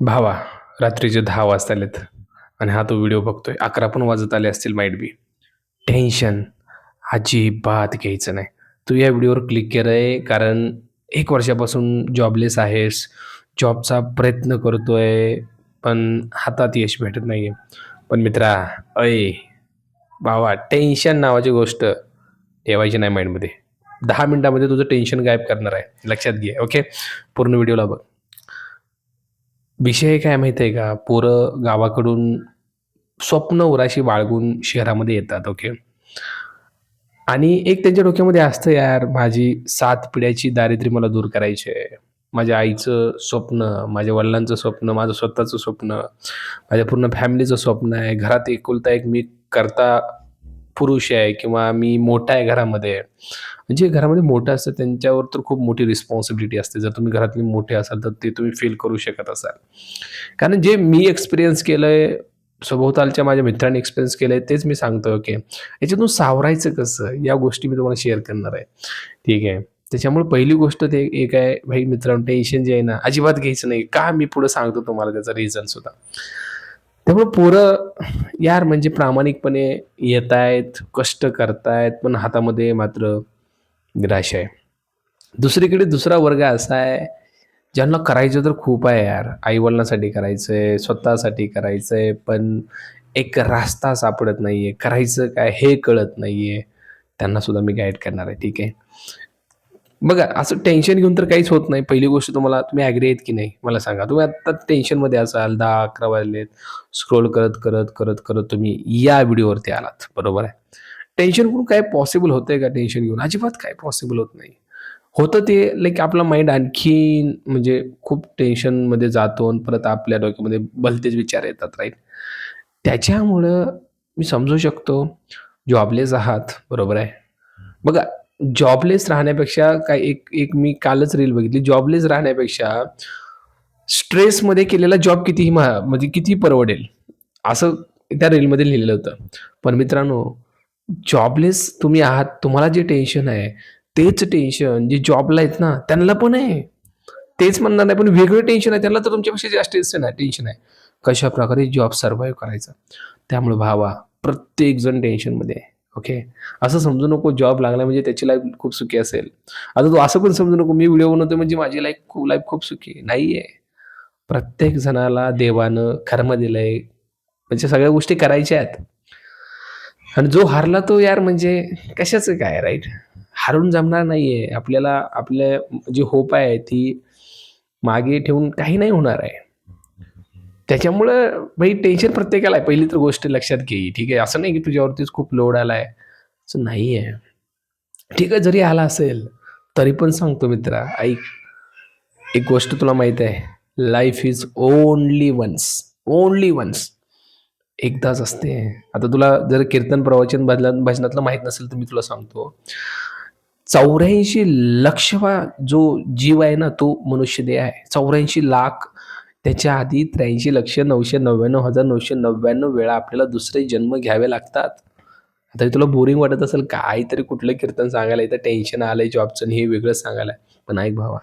भावा रात्रीचे दहा वाजता आलेत आणि हा तो व्हिडिओ बघतोय. अकरा पण वाजत आले असतील माईट बी टेन्शन अजिबात घ्यायचं नाही. तू या व्हिडिओवर क्लिक केलं आहे कारण एक वर्षापासून जॉबलेस आहेस. जॉबचा प्रयत्न करतोय पण हातात यश भेटत नाही आहे पण मित्रा अय भावा टेन्शन नावाची गोष्ट ठेवायची नाही माइंडमध्ये दहा मिनिटामध्ये तुझं टेन्शन गायब करणार आहे. लक्षात घे ओके पूर्ण व्हिडिओला बघ. विषय काय माहिती आहे का? पोरं गावाकडून स्वप्न उराशी बाळगून शहरामध्ये येतात ओके आणि एक त्यांच्या डोक्यामध्ये असतं यार माझी सात पिढ्याची दारिद्र्य मला दूर करायची आहे. माझ्या आईचं स्वप्न माझ्या वडिलांचं स्वप्न माझं स्वतःचं स्वप्न माझ्या पूर्ण फॅमिलीचं स्वप्न आहे. घरात एकुलता एक मी करता पुरुष आहे किंवा मी मोठा आहे घरामध्ये. म्हणजे घरामध्ये मोठं असतं त्यांच्यावर तर खूप मोठी रिस्पॉन्सिबिलिटी असते. जर तुम्ही घरातले मोठे असाल तर ते तुम्ही फील करू शकत असाल. कारण जे मी एक्सपिरियन्स केलं आहे सभोवतालच्या माझ्या मित्रांनी एक्सपिरियन्स केलं आहे तेच मी सांगतो ओके याच्यातून सावरायचं कसं? या गोष्टी मी तुम्हाला शेअर करणार आहे. ठीक आहे? त्याच्यामुळे पहिली गोष्ट ते एक आहे भाई मित्रांनो टेन्शन जे आहे ना अजिबात घ्यायचं नाही. का मी पुढे सांगतो तुम्हाला त्याचा रिझन सुद्धा? त्यामुळे पोरं यार म्हणजे प्रामाणिकपणे येत आहेत कष्ट करतायत पण हातामध्ये मात्र निराश आहे दुसरीकडे दुसरा वर्ग असा आहे ज्यांना करायचं तर खूप आहे यार. आईवडिलांसाठी करायचं आहे स्वतःसाठी करायचं आहे पण एक रास्ता सापडत नाही आहे करायचं काय हे कळत नाही आहे त्यांना सुद्धा मी गाईड करणार आहे ठीक आहे? बघा असं टेन्शन घेऊन तर काहीच होत नाही. पहिली गोष्ट तुम्हाला तुम्ही ॲग्री आहेत की नाही? मला सांगा. तुम्ही आत्ता टेन्शनमध्ये असाल दहा अकरा वाजलेत. स्क्रोल करत करत करत करत तुम्ही या व्हिडिओवरती आलात. बरोबर आहे? टेन्शन करून काय पॉसिबल होतंय का टेन्शन घेऊन? अजिबात काय पॉसिबल होत नाही. होतं ते लाईक आपला माइंड आणखीन म्हणजे खूप टेन्शनमध्ये जातो आणि परत आपल्या डोक्यामध्ये भलतेच विचार येतात राईट त्याच्यामुळं मी समजू शकतो जॉबलेस आहात बरोबर आहे? बघा जॉबलेस राहण्यापेक्षा काय एक एक मी कालच रील बघितली. जॉबलेस राहण्यापेक्षा स्ट्रेसमध्ये केलेला जॉब कितीही महा म्हणजे किती परवडेल असं त्या रीलमध्ये लिहिलेलं होतं. पण मित्रांनो जॉबलेस तुम्ही आहात तुम्हाला जे टेन्शन आहे तेच टेन्शन जे जॉबला आहेत ना त्यांना पण आहे. तेच म्हणणार नाही पण वेगळं टेन्शन आहे त्यांना तर तुमच्यापेक्षा जास्त टेन्शन आहे टेन्शन आहे. कशा प्रकारे जॉब सर्व्हाइव्ह करायचा? त्यामुळे भावा प्रत्येक जण टेन्शनमध्ये आहे ओके असं समजू नको जॉब लागला म्हणजे त्याची लाईफ खूप सुखी असेल. आता तू असं पण समजू नको मी व्हिडिओ बनवतो म्हणजे माझी लाईफ खूप लाईफ खूप सुखी नाही आहे प्रत्येक जणाला देवानं कर्म दिलंय. म्हणजे सगळ्या गोष्टी करायच्या आहेत. आणि जो हारला तो यार म्हणजे कशाचं काय राईट हारून जमणार नाहीये. आपल्याला आपल्या जी होप आहे ती मागे ठेवून काही नाही होणार आहे. त्याच्यामुळं भाई टेन्शन प्रत्येकाला आहे. पहिली तर गोष्ट लक्षात घे. ठीक आहे असं नाही की तुझ्यावरतीच खूप लोड आलाय. असं नाही आहे ठीक आहे जरी आला असेल तरी पण सांगतो मित्रा ऐक. एक गोष्ट तुला माहीत आहे. Life is only once only once एकदाच असते. आता तुला जर कीर्तन प्रवचन भजन भजनातलं माहीत नसेल तर मी तुला सांगतो. चौऱ्याऐंशी लक्षवा जो जीव आहे ना तो मनुष्य देह आहे. चौऱ्याऐंशी लाख त्याच्या आधी त्र्याऐंशी लक्ष नऊशे नव्याण्णव हजार नऊशे नव्याण्णव वेळा आपल्याला दुसरे जन्म घ्यावे लागतात. आता तुला बोरिंग वाटत असेल काहीतरी कुठलं कीर्तन सांगायला इथं टेन्शन आलंय जॉबचं हे वेगळंच सांगायला. पण ऐक भावा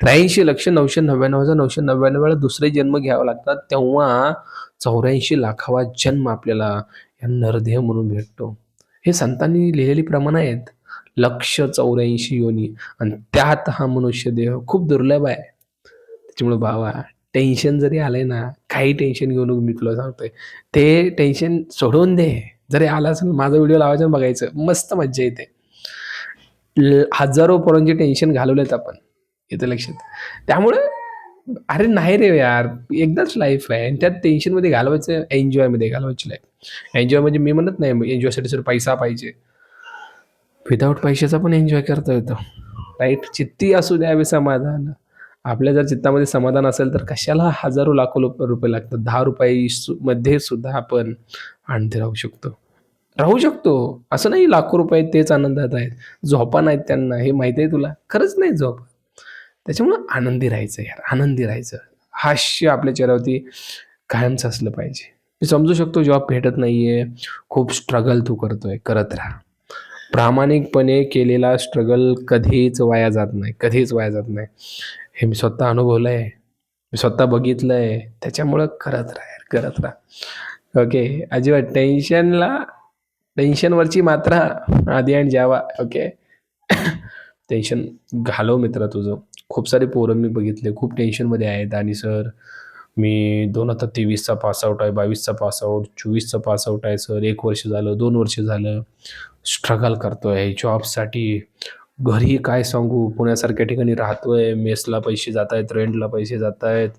त्र्याऐंशी लक्ष नऊशे नव्याण्णव हजार नऊशे नव्याण्णव वेळा दुसरे जन्म घ्यावे लागतात तेव्हा चौऱ्याऐंशी लाखावा जन्म आपल्याला या नरदेह म्हणून भेटतो. हे संतांनी लिहिलेली प्रमाण आहेत. लक्ष चौऱ्याऐंशी योनी. आणि त्यात हा मनुष्य देह खूप दुर्लभ आहे. त्याच्यामुळे भावा टेन्शन जरी आलंय ना काही टेन्शन घेऊन मी तुला सांगतोय. ते टेन्शन सोडून दे. जरी आला असेल माझा व्हिडिओ लावायचा बघायचं. मस्त मज्जा येते. हजारो पोरांचे टेन्शन घालवलेत आपण. येतं लक्षात. त्यामुळे अरे नाही रे यार एकदाच लाईफ आहे. आणि त्यात टेन्शनमध्ये घालवायचं एन्जॉयमध्ये घालवायची लाईफ एन्जॉय म्हणजे मी म्हणत नाही एन्जॉयसाठी सर पैसा पाहिजे. विदाऊट पैशाचा पण एन्जॉय करता येतो. राईट चित्ती असू द्यावे समाधान. आपल्या जर चित्तामध्ये समाधान असेल तर कशाला हजारो लाखो रुपये लागतात. दहा रुपये सु- मध्ये सुद्धा आपण आनंदी राहू शकतो. राहू शकतो. असं नाही लाखो रुपये तेच आनंदात आहेत. झोपा नाहीत त्यांना. हे माहिती आहे तुला? खरंच नाही झोप. त्याच्यामुळं आनंदी राहायचं यार आनंदी राहायचं हास्य आपल्या चेहऱ्यावरती कायमच असलं पाहिजे मी समजू शकतो जॉब भेटत नाहीये खूप स्ट्रगल तू करतोय करत राहा प्रामाणिकपणे केलेला स्ट्रगल कधीच वाया जात नाही कधीच वाया जात नाही हे मी स्वतः अनुभवलं आहे मी स्वतः बघितलं आहे त्याच्यामुळं करत राहा यार, करत राहा. ओके. अजिबात टेन्शनला टेन्शनवरची मात्रा आधी आणि जावा. ओके. टेन्शन घालव मित्र तुझं. खूप सारे पोरं मी बघितले, खूप टेन्शनमध्ये आहेत आणि सर मी दोन हजार तेवीसचा पासआउट आहे, बावीसचा पासआउट चोवीसचा पासआउट आहे सर. एक वर्ष झालं, दोन वर्ष झालं. स्ट्रगल करतो आहे जॉबसाठी. घरी काय सांगू, पुण्यासारख्या ठिकाणी राहतोय, मेसला पैसे जात आहेत रेंटला पैसे जात आहेत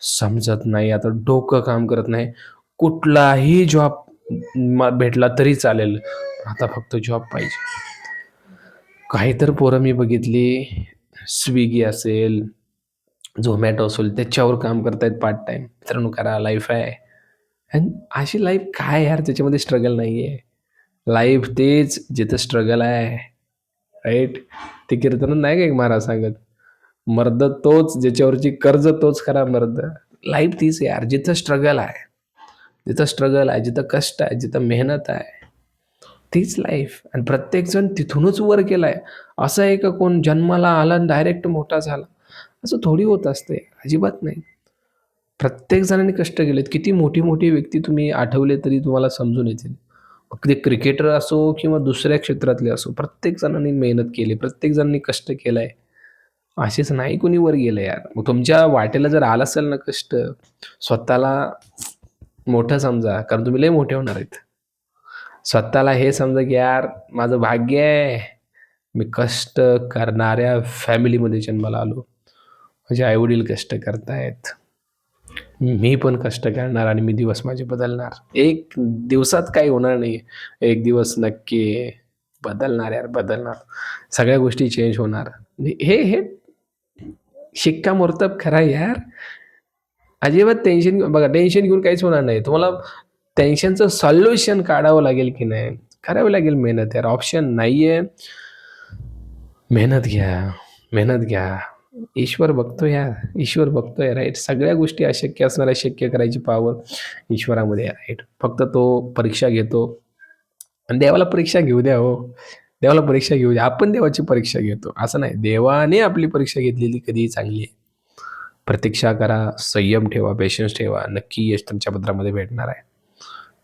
समजत नाही. आता डोकं काम करत नाही. कुठलाही जॉब भेटला तरी चालेल. आता फक्त जॉब पाहिजे. काही तर पोरं मी बघितली, स्विगी असेल, झोमॅटो असेल, त्याच्यावर काम करतायत पार्ट टाईम. मित्रांनो करा, लाईफ आहे. आणि अशी लाईफ काय यार त्याच्यामध्ये स्ट्रगल नाही आहे लाईफ तेच जिथं स्ट्रगल आहे. राईट ते कीर्तन नाही का एक महाराज सांगत, "मर्द तोच ज्याच्यावरची कर्ज तोच खरा मर्द." लाईफ तीच यार, जिथं स्ट्रगल आहे. जिथं स्ट्रगल आहे, जिथं कष्ट आहे, जिथं मेहनत आहे. तीच लाईफ आणि प्रत्येकजण तिथूनच वर गेलाय. असं आहे का कोण जन्माला आला आणि डायरेक्ट मोठा झाला. असं थोडी होत असते. अजिबात नाही. प्रत्येक जणांनी कष्ट केलेत. किती मोठी-मोठी व्यक्ती तुम्ही आठवले तरी तुम्हाला समजून येतील. मग ते क्रिकेटर असो किंवा दुसऱ्या क्षेत्रातले असो, प्रत्येक जणांनी मेहनत केली, प्रत्येक जणांनी कष्ट केलंय. असेच नाही कोणी वर गेलं यार. मग तुमच्या वाटेला जर आलं असेल ना कष्ट, स्वतःला मोठं समजा, कारण तुम्ही लय मोठे होणार आहेत. स्वतःला हे समजा की यार माझं भाग्य आहे. मी कष्ट करणाऱ्या फॅमिलीमध्ये जन्माला आलो. माझे आई-वडील कष्ट करतायत. मी पण कष्ट करणार आणि मी दिवस माझे बदलणार. एक दिवसात काही होणार नाही. एक दिवस नक्की बदलणार यार, बदलणार. सगळ्या गोष्टी चेंज होणार. हे हे शिक्कामोर्तब करा यार. अजिबात टेन्शन बघा टेन्शन घेऊन काहीच होणार नाही. तुम्हाला टेन्शनचं सॉल्युशन काढावं लागेल की नाही, करावी लागेल मेहनत यार. ऑप्शन नाही आहे मेहनत घ्या, मेहनत घ्या. ईश्वर बघतो यार, ईश्वर बघतोय राईट सगळ्या गोष्टी अशक्य असणाऱ्या शक्य करायची पावर ईश्वरामध्ये आहे फक्त तो परीक्षा घेतो आणि देवाला परीक्षा घेऊ द्या हो. देवाला परीक्षा घेऊ द्या. आपण देवाची परीक्षा घेतो. असं नाही. देवाने आपली परीक्षा घेतलेली कधीही चांगली आहे. प्रतीक्षा करा, संयम ठेवा, पेशन्स ठेवा. नक्की यश तुमच्या पत्रामध्ये भेटणार आहे.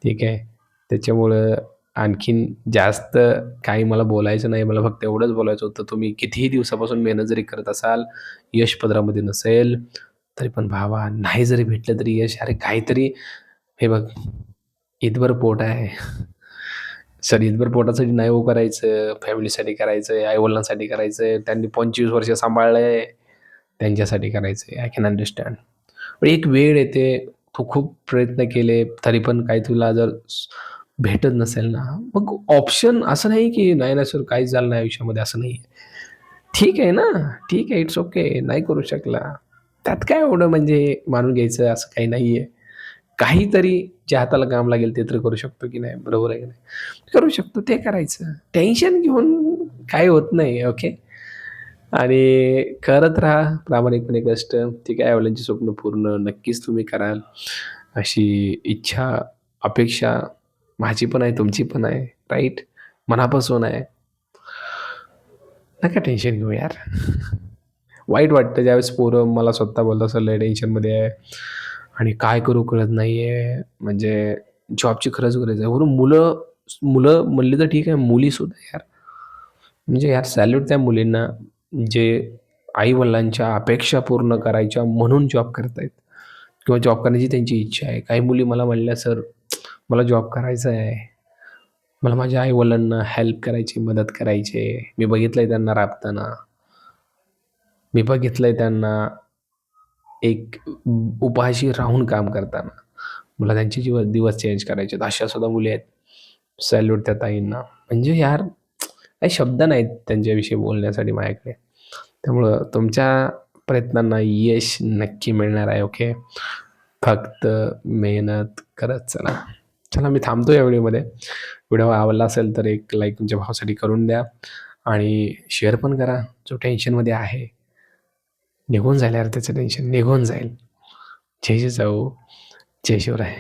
ठीक आहे. त्याच्यामुळं आणखीन जास्त काही मला बोलायचं नाही. मला फक्त एवढंच बोलायचं होतं, तुम्ही कितीही दिवसापासून मेहनत जरी करत असाल, यश पदरामध्ये नसेल, तरी पण भावा नाही जरी भेटलं तरी यश अरे काहीतरी हे बघ, ईदभर पोट आहे. सर ईदभर पोटासाठी नाही हो करायचं, फॅमिलीसाठी करायचं आहे आई-वडिलांसाठी आहे त्यांनी 25 वर्ष सांभाळलं आहे त्यांच्यासाठी करायचं आहे आय कॅन अंडरस्टँड. पण एक वेळ येते, तू खूप प्रयत्न केले, तरी पण काही तुला जर भेटत नसेल ना, मग ऑप्शन असं नाही की नाही ना सर काहीच झालं नाही आयुष्यामध्ये असं नाही ठीक आहे ना, ठीक आहे, इट्स ओके. नाही करू शकला. त्यात काय एवढं म्हणजे मानून घ्यायचं असं काही नाही आहे काहीतरी जे हाताला काम लागेल ते तर करू शकतो की नाही, बरोबर आहे की नाही? करू शकतो ते करायचं. टेन्शन घेऊन काही होत नाही. ओके. आणि करत राहा प्रामाणिकपणे कष्ट. ठीक आहे, आई-वडिलांची स्वप्न पूर्ण नक्कीच तुम्ही कराल. अशी इच्छा, अपेक्षा माझी पण आहे, तुमची पण आहे. राईट मनापासून आहे. नका टेन्शन घेऊ यार. वाईट वाटतं ज्यावेळेस पोरं मला स्वतः बोलत "सर लय टेन्शनमध्ये आहे आणि काय करू कळत नाही आहे म्हणजे जॉबची खरंच गरज आहे. बरोबर मुलं मुलं म्हणली तर ठीक आहे, मुलीसुद्धा यार. म्हणजे यार सॅल्यूट त्या मुलींना, जे आईवडिलांच्या अपेक्षा पूर्ण करायच्या म्हणून जॉब करतायत किंवा जॉब करण्याची त्यांची इच्छा आहे. काही मुली मला म्हणल्या, "सर मला जॉब करायचा आहे. मला माझ्या आईवडिलांना हेल्प करायची, मदत करायची आहे. मी बघितलं आहे त्यांना राबताना. मी बघितलंय त्यांना एक उपाशी राहून काम करताना. मला त्यांचे जीव दिवस चेंज करायचे आहेत." अशा सुद्धा मुली आहेत. सॅल्यूट त्या ताईंना. म्हणजे यार काही शब्द नाहीत त्यांच्याविषयी बोलण्यासाठी माझ्याकडे. त्यामुळं तुमच्या प्रयत्नांना यश नक्की मिळणार आहे. ओके. फक्त मेहनत करत चला. चला मी थांबतो या व्हिडिओमध्ये. व्हिडिओ आवडला असेल तर एक लाईक तुमच्या भावासाठी करून द्या आणि शेअर पण करा. जो टेन्शनमध्ये आहे. निघून जाईल यार त्याचं टेन्शन, निघून जाईल. जय जाऊ जय शिवराय.